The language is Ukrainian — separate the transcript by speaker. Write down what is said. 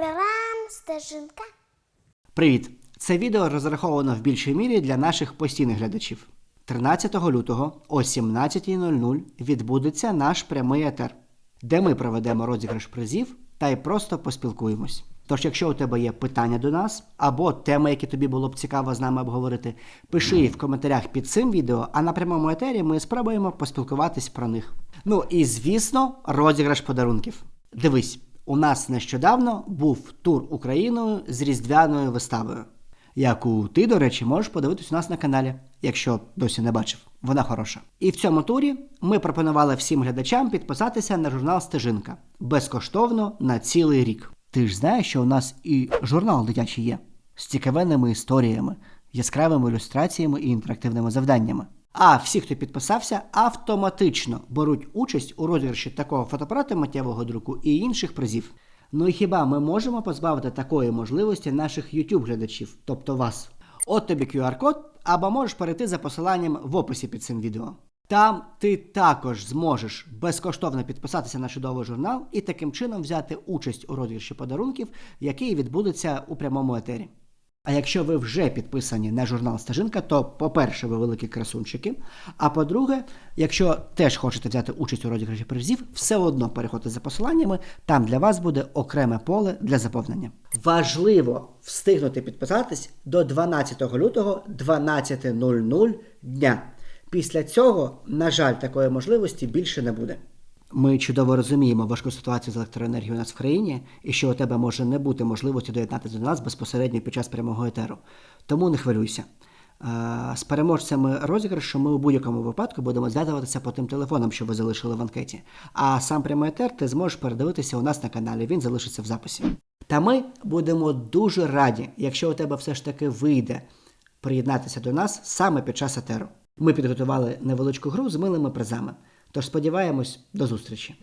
Speaker 1: Прирам стежинка.
Speaker 2: Привіт! Це відео розраховано в більшій мірі для наших постійних глядачів. 13 лютого о 17.00 відбудеться наш прямий етер, де ми проведемо розіграш призів та й просто поспілкуємось. Тож, якщо у тебе є питання до нас або теми, які тобі було б цікаво з нами обговорити, пиши їх в коментарях під цим відео, а на прямому етері ми спробуємо поспілкуватись про них. Ну і звісно, розіграш подарунків. Дивись, у нас нещодавно був тур Україною з різдвяною виставою, яку ти, до речі, можеш подивитись у нас на каналі, якщо досі не бачив. Вона хороша. І в цьому турі ми пропонували всім глядачам підписатися на журнал Стежинка безкоштовно на цілий рік. Ти ж знаєш, що у нас і журнал дитячий є з цікавенними історіями, яскравими ілюстраціями і інтерактивними завданнями. А всі, хто підписався, автоматично беруть участь у розіграші такого фотоапарата миттєвого друку і інших призів. Ну і хіба ми можемо позбавити такої можливості наших YouTube глядачів, тобто вас? От тобі QR-код, або можеш перейти за посиланням в описі під цим відео. Там ти також зможеш безкоштовно підписатися на чудовий журнал і таким чином взяти участь у розіграші подарунків, який відбудеться у прямому етері. А якщо ви вже підписані на журнал Стежинка, то, по-перше, ви великі красунчики. А по-друге, якщо теж хочете взяти участь у розіграші призів, все одно переходьте за посиланнями, там для вас буде окреме поле для заповнення. Важливо встигнути підписатись до 12 лютого 12.00 дня. Після цього, на жаль, такої можливості більше не буде. Ми чудово розуміємо важку ситуацію з електроенергією у нас в країні і що у тебе може не бути можливості доєднатися до нас безпосередньо під час прямого етеру. Тому не хвилюйся. Е, З переможцями розіграшу ми у будь-якому випадку будемо зв'язуватися по тим телефонам, що ви залишили в анкеті. А сам прямий етер ти зможеш передивитися у нас на каналі, він залишиться в записі. Та ми будемо дуже раді, якщо у тебе все ж таки вийде приєднатися до нас саме під час етеру. Ми підготували невеличку гру з милими призами. Тож сподіваємось, до зустрічі.